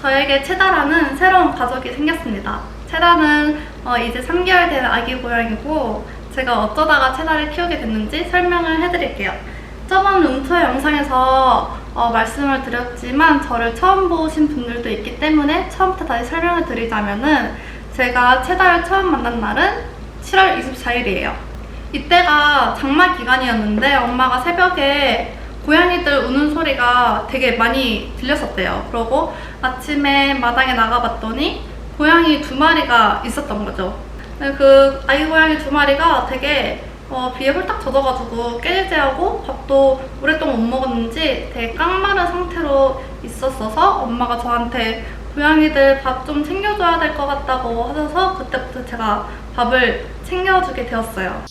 저에게 체다라는 새로운 가족이 생겼습니다. 체다는 어, 이제 3개월 된 아기 고양이고 제가 어쩌다가 체다를 키우게 됐는지 설명을 해드릴게요. 저번 룸투어 영상에서 어, 말씀을 드렸지만 저를 처음 보신 분들도 있기 때문에 처음부터 다시 설명을 드리자면은 제가 체다를 처음 만난 날은 7월 24일이에요. 이때가 장마 기간이었는데 엄마가 새벽에 고양이들 우는 소리가 되게 많이 들렸었대요. 그러고 아침에 마당에 나가봤더니 고양이 두 마리가 있었던 거죠. 그 아기 고양이 두 마리가 되게 어, 비에 홀딱 젖어가지고 깨질재하고 밥도 오랫동안 못 먹었는지 되게 깡마른 상태로 있었어서 엄마가 저한테 고양이들 밥 좀 챙겨줘야 될 것 같다고 하셔서 그때부터 제가 밥을 챙겨주게 되었어요.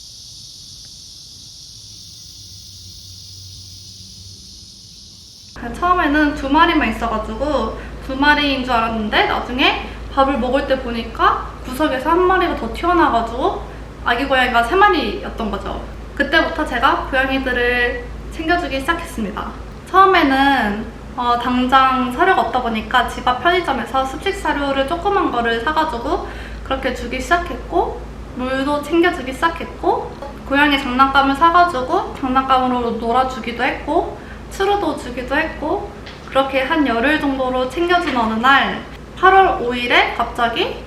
처음에는 두 마리만 있어가지고 두 마리인 줄 알았는데 나중에 밥을 먹을 때 보니까 구석에서 한 마리가 더 튀어나와가지고 아기 고양이가 세 마리였던 거죠. 그때부터 제가 고양이들을 챙겨주기 시작했습니다. 처음에는 어, 당장 사료가 없다 보니까 집 앞 편의점에서 습식 사료를 조그만 거를 사가지고 그렇게 주기 시작했고 물도 챙겨주기 시작했고 고양이 장난감을 사가지고 장난감으로 놀아주기도 했고 추루도 주기도 했고 그렇게 한 열흘 정도로 챙겨준 어느 날 8월 5일에 갑자기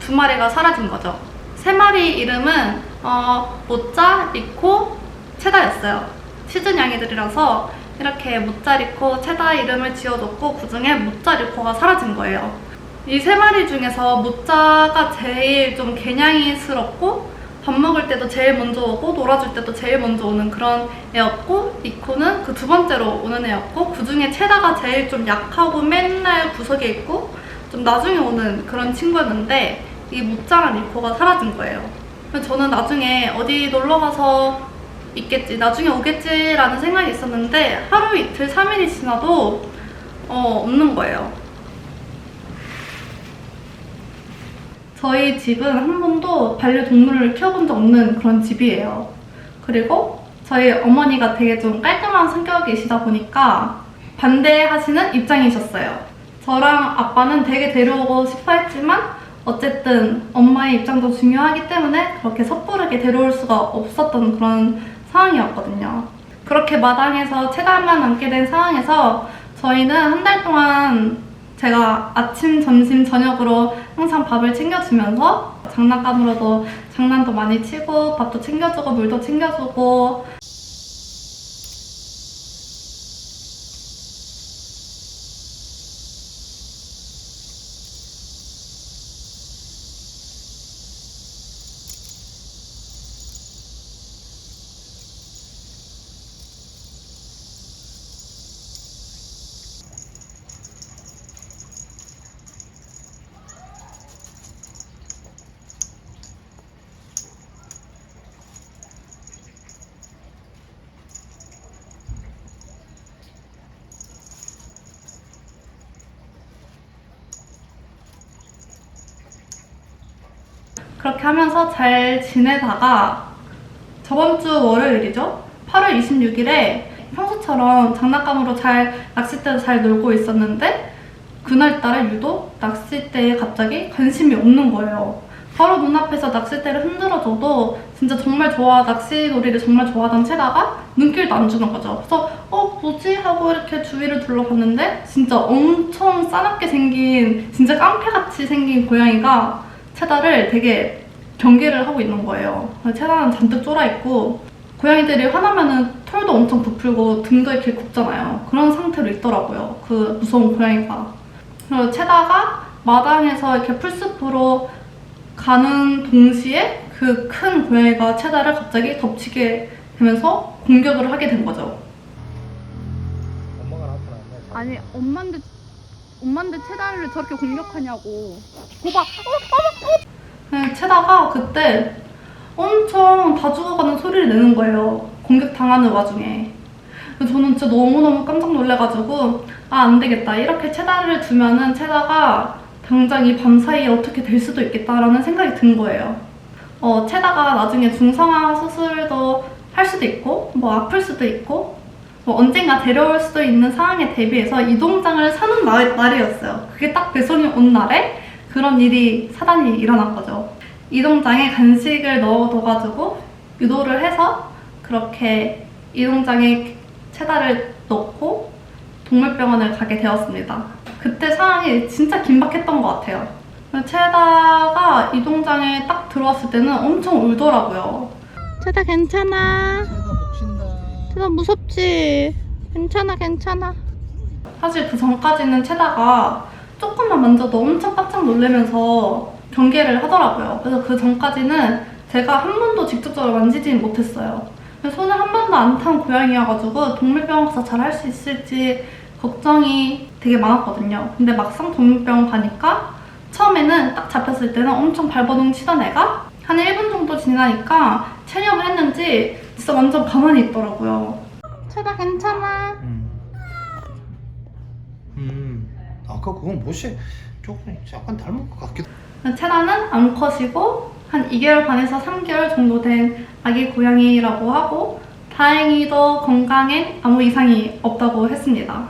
두 마리가 사라진 거죠. 세 마리 이름은 어, 모짜, 리코, 체다였어요. 시즌 양이들이라서 이렇게 모짜, 리코, 체다 이름을 지어줬고 그 중에 모짜, 리코가 사라진 거예요. 이 세 마리 중에서 모짜가 제일 좀 개냥이스럽고 밥 먹을 때도 제일 먼저 오고 놀아줄 때도 제일 먼저 오는 그런 애였고 리코는 그 두 번째로 오는 애였고 그 중에 체다가 제일 좀 약하고 맨날 구석에 있고 좀 나중에 오는 그런 친구였는데 이 모짜랑 리코가 사라진 거예요. 저는 나중에 어디 놀러 가서 있겠지, 나중에 오겠지라는 생각이 있었는데 하루 이틀, 3일이 지나도 어, 없는 거예요. 저희 집은 한 번도 반려동물을 키워본 적 없는 그런 집이에요. 그리고 저희 어머니가 되게 좀 깔끔한 성격이시다 보니까 반대하시는 입장이셨어요. 저랑 아빠는 되게 데려오고 싶어 했지만 어쨌든 엄마의 입장도 중요하기 때문에 그렇게 섣부르게 데려올 수가 없었던 그런 상황이었거든요. 그렇게 마당에서 체달만 남게 된 상황에서 저희는 한 달 동안 제가 아침, 점심, 저녁으로 항상 밥을 챙겨주면서 장난감으로도 장난도 많이 치고 밥도 챙겨주고 물도 챙겨주고 그렇게 하면서 잘 지내다가 저번 주 월요일이죠? 8월 26일에 평소처럼 장난감으로 잘 낚싯대도 잘 놀고 있었는데 그날따라 유독 낚싯대에 갑자기 관심이 없는 거예요. 바로 눈앞에서 낚싯대를 흔들어줘도 진짜 정말 좋아 낚시놀이를 정말 좋아하던 채다가 눈길도 안 주는 거죠. 그래서 어 뭐지 하고 이렇게 주위를 둘러봤는데 진짜 엄청 싸납게 생긴 진짜 깡패같이 생긴 고양이가 체다를 되게 경계를 하고 있는 거예요. 체다는 잔뜩 쫄아 있고 고양이들이 화나면은 털도 엄청 부풀고 등도 이렇게 굽잖아요. 그런 상태로 있더라고요. 그 무서운 고양이가. 그리고 체다가 마당에서 이렇게 풀숲으로 가는 동시에 그 큰 고양이가 체다를 갑자기 덮치게 되면서 공격을 하게 된 거죠. 엄마가 나타났네. 아니 엄마인데 엄마인데 체다를 저렇게 공격하냐고. 고봐. 네, 체다가 그때 엄청 다 죽어가는 소리를 내는 거예요. 공격 당하는 와중에. 저는 진짜 너무너무 깜짝 놀래가지고 아 안 되겠다. 이렇게 체다를 두면은 체다가 당장 이 밤 사이에 어떻게 될 수도 있겠다라는 생각이 든 거예요. 어, 체다가 나중에 중성화 수술도 할 수도 있고 뭐 아플 수도 있고 뭐 언젠가 데려올 수도 있는 상황에 대비해서 이동장을 사는 날, 날이었어요. 그게 딱 배송이 온 날에 그런 일이 사단이 일어난 거죠. 이동장에 간식을 넣어둬가지고 유도를 해서 그렇게 이동장에 체다를 넣고 동물병원을 가게 되었습니다. 그때 상황이 진짜 긴박했던 것 같아요. 체다가 이동장에 딱 들어왔을 때는 엄청 울더라고요. 체다 괜찮아. 체다 무섭지? 괜찮아, 괜찮아. 사실 그 전까지는 체다가 조금만 만져도 엄청 깜짝 놀라면서 경계를 하더라고요. 그래서 그 전까지는 제가 한 번도 직접적으로 만지지는 못했어요. 손을 한 번도 안 탄 고양이여가지고 동물병원 가서 잘 할 수 있을지 걱정이 되게 많았거든요. 근데 막상 동물병원 가니까 처음에는 딱 잡혔을 때는 엄청 발버둥 치던 애가 한 1분 정도 지나니까 체념을 했는지 진짜 완전 가만히 있더라고요. 체다 괜찮아. 음. 음. 아까 그건 뭐지? 조금 약간 닮은 것 같기도. 체다는 암컷이고 한 2개월 반에서 3개월 정도 된 아기 고양이라고 하고 다행히도 건강에 아무 이상이 없다고 했습니다.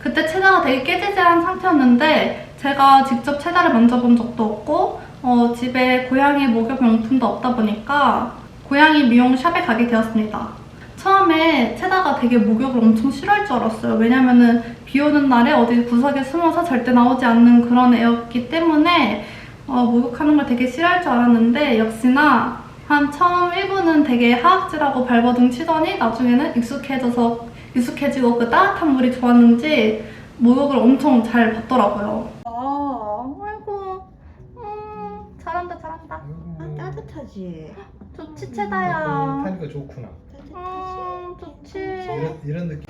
그때 체다가 되게 깨지지한 상태였는데 제가 직접 체다를 만져본 적도 없고 어, 집에 고양이 목욕 용품도 없다 보니까 고양이 미용 샵에 가게 되었습니다. 처음에 체다가 되게 목욕을 엄청 싫어할 줄 알았어요. 왜냐면은 비 오는 날에 어디 구석에 숨어서 절대 나오지 않는 그런 애였기 때문에 어, 목욕하는 걸 되게 싫어할 줄 알았는데 역시나 한 처음 1분은 되게 하악질하고 발버둥 치더니 나중에는 익숙해져서 익숙해지고 그 따뜻한 물이 좋았는지 목욕을 엄청 잘 받더라고요. 아, 아이고, 음, 잘한다, 잘한다. 아, 따뜻하지. 좋지, 체다야. 하니까 좋구나. 따뜻하지. 음, 좋지. 이런, 이런 느낌.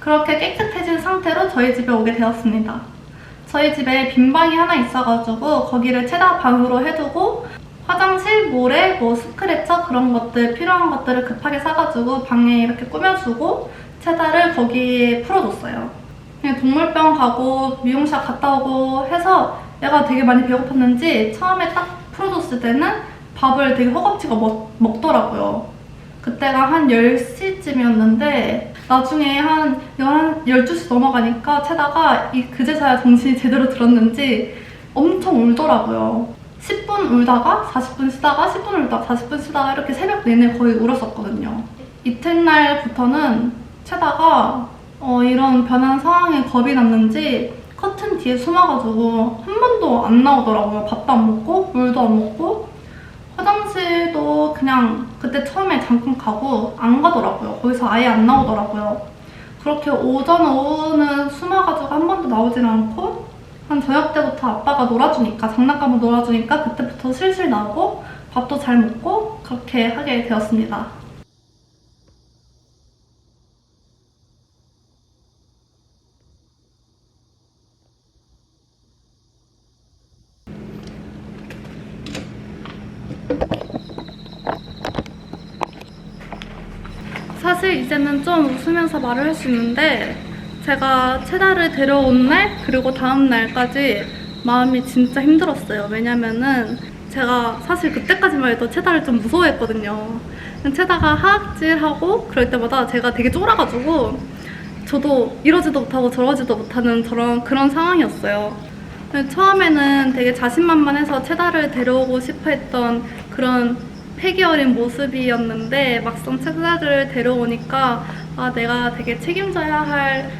그렇게 깨끗해진 상태로 저희 집에 오게 되었습니다. 저희 집에 빈 방이 하나 있어가지고 거기를 체다 방으로 해두고 화장실, 모래, 뭐 스크래처 그런 것들 필요한 것들을 급하게 사가지고 방에 이렇게 꾸며주고 체다를 거기에 풀어뒀어요. 그냥 동물병 가고 미용샵 갔다 오고 해서 얘가 되게 많이 배고팠는지 처음에 딱 풀어줬을 때는 밥을 되게 허겁지겁 먹, 먹더라고요. 그때가 한 10시쯤이었는데 나중에 한 11, 12시 넘어가니까 채다가 이 그제서야 정신이 제대로 들었는지 엄청 울더라고요. 10분 울다가 40분 쉬다가 10분 울다가 40분 쉬다가 이렇게 새벽 내내 거의 울었었거든요. 이튿날부터는 채다가 어, 이런 변한 상황에 겁이 났는지 커튼 뒤에 숨어가지고 한 번도 안 나오더라고요. 밥도 안 먹고 물도 안 먹고 화장실도 그냥 그때 처음에 잠깐 가고 안 가더라고요. 거기서 아예 안 나오더라고요. 그렇게 오전, 오후는 숨어가지고 한 번도 나오진 않고 한 저녁 때부터 아빠가 놀아주니까 장난감을 놀아주니까 그때부터 슬슬 나오고 밥도 잘 먹고 그렇게 하게 되었습니다. 사실 이제는 좀 웃으면서 말을 할 수 있는데 제가 체다를 데려온 날 그리고 다음 날까지 마음이 진짜 힘들었어요. 왜냐면은 제가 사실 그때까지만 해도 체다를 좀 무서워했거든요. 체다가 하악질하고 그럴 때마다 제가 되게 쫄아가지고 저도 이러지도 못하고 저러지도 못하는 저런 그런 상황이었어요. 처음에는 되게 자신만만해서 체다를 데려오고 싶어 했던 그런 패기 어린 모습이었는데 막상 체다를 데려오니까 아 내가 되게 책임져야 할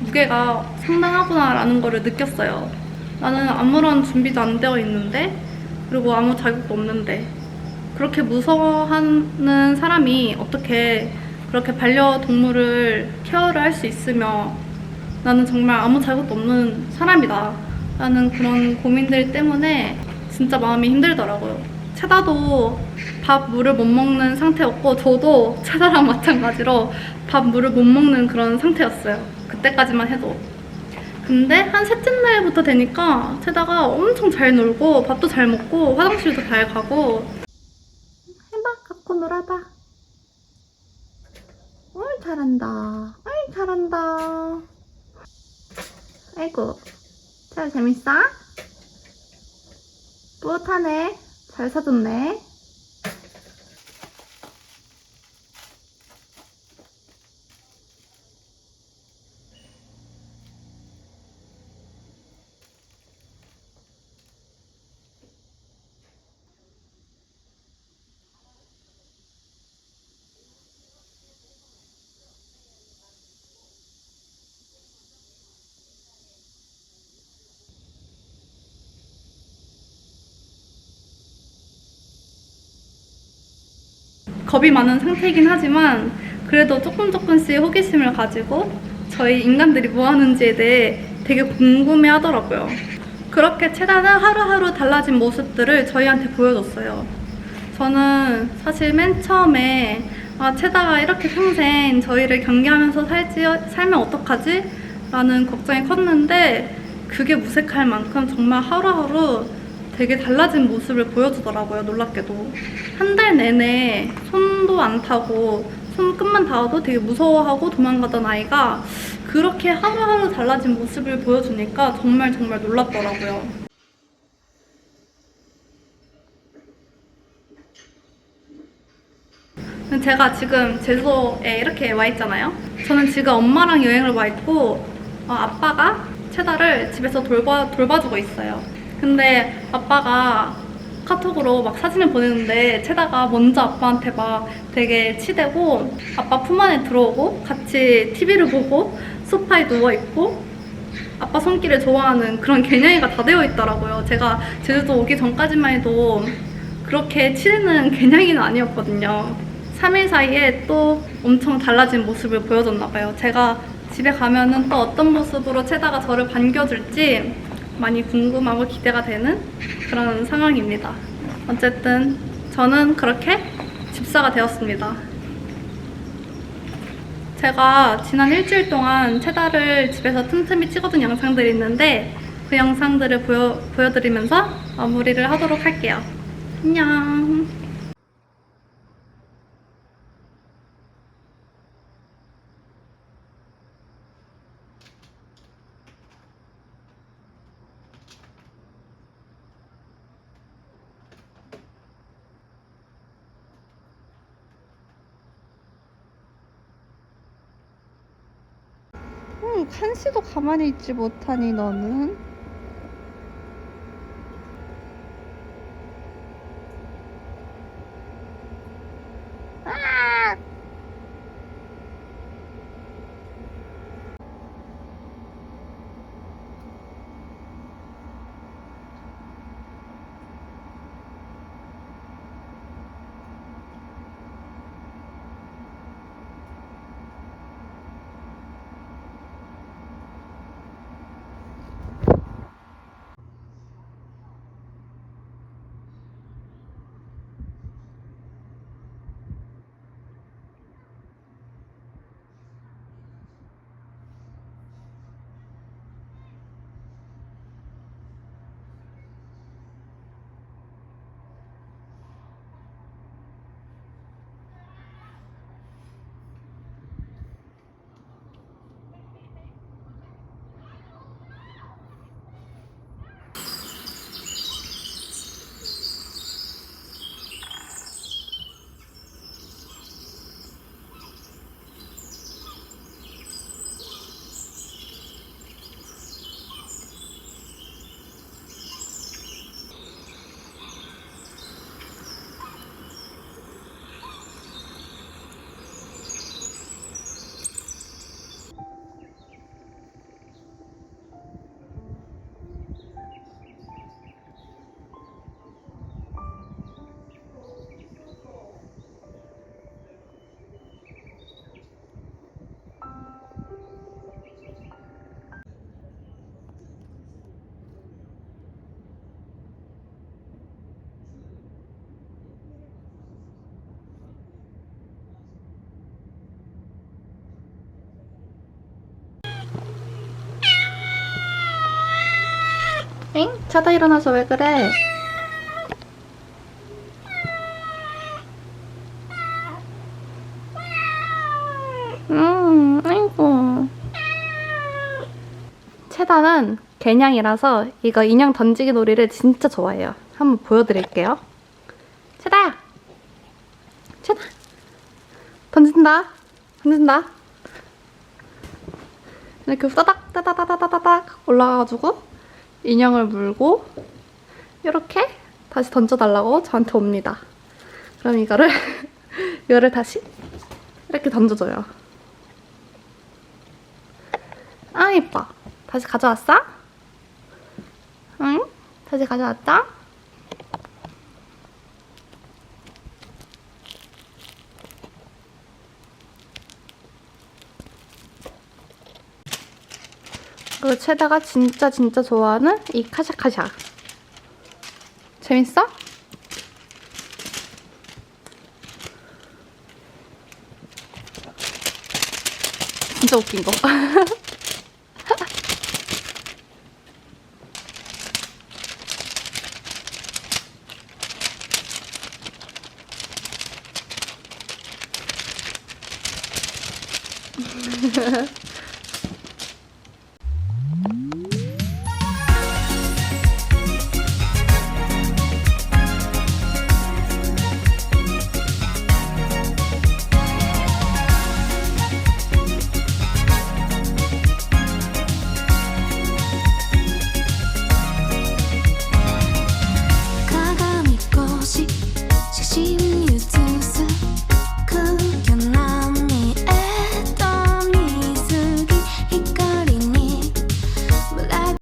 무게가 상당하구나라는 거를 느꼈어요. 나는 아무런 준비도 안 되어 있는데 그리고 아무 자격도 없는데 그렇게 무서워하는 사람이 어떻게 그렇게 반려동물을 케어를 할 수 있으며 나는 정말 아무 자격도 없는 사람이다 라는 그런 고민들 때문에 진짜 마음이 힘들더라고요. 체다도 밥, 물을 못 먹는 상태였고 저도 체다랑 마찬가지로 밥, 물을 못 먹는 그런 상태였어요. 그때까지만 해도. 근데 한 셋째 날부터 되니까 체다가 엄청 잘 놀고 밥도 잘 먹고 화장실도 잘 가고 해봐 갖고 놀아봐 어이 잘한다 어이 잘한다 아이고 잘 재밌어? 뿌듯하네 잘 사줬네. 겁이 많은 상태이긴 하지만 그래도 조금 조금씩 호기심을 가지고 저희 인간들이 뭐 하는지에 대해 되게 궁금해 하더라고요. 그렇게 체다는 하루하루 달라진 모습들을 저희한테 보여줬어요. 저는 사실 맨 처음에 아, 체다가 이렇게 평생 저희를 경계하면서 살지, 살면 어떡하지? 라는 걱정이 컸는데 그게 무색할 만큼 정말 하루하루 되게 달라진 모습을 보여주더라고요, 놀랍게도. 한 달 내내 손도 안 타고 손끝만 닿아도 되게 무서워하고 도망가던 아이가 그렇게 하루하루 달라진 모습을 보여주니까 정말 정말 놀랍더라고요. 제가 지금 제주도에 이렇게 와 있잖아요. 저는 지금 엄마랑 여행을 와 있고 어, 아빠가 채다를 집에서 돌봐 돌봐주고 있어요. 근데 아빠가 카톡으로 막 사진을 보내는데 채다가 먼저 아빠한테 막 되게 치대고 아빠 품 안에 들어오고 같이 TV를 보고 소파에 누워 있고 아빠 손길을 좋아하는 그런 개냥이가 다 되어 있더라고요. 제가 제주도 오기 전까지만 해도 그렇게 치대는 개냥이는 아니었거든요. 3일 사이에 또 엄청 달라진 모습을 보여줬나 봐요. 제가 집에 가면은 또 어떤 모습으로 채다가 저를 반겨줄지 많이 궁금하고 기대가 되는 그런 상황입니다. 어쨌든 저는 그렇게 집사가 되었습니다. 제가 지난 일주일 동안 채다를 집에서 틈틈이 찍어둔 영상들이 있는데 그 영상들을 보여, 보여드리면서 마무리를 하도록 할게요. 안녕. 응, 한시도 가만히 있지 못하니 너는? 엥? 자다 일어나서 왜 그래? 음, 아이고. 채다는 개냥이라서 이거 인형 던지기 놀이를 진짜 좋아해요. 한번 보여드릴게요. 채다야. 채다. 던진다. 던진다. 이렇게 따닥 따닥 따닥 따닥 올라가가지고 인형을 물고 이렇게 다시 던져달라고 저한테 옵니다. 그럼 이거를 이거를 다시 이렇게 던져줘요. 아 예뻐. 다시 가져왔어? 응? 다시 가져왔다? 그리고 최다가 진짜 진짜 좋아하는 이 카샤카샤. 재밌어? 진짜 웃긴 거.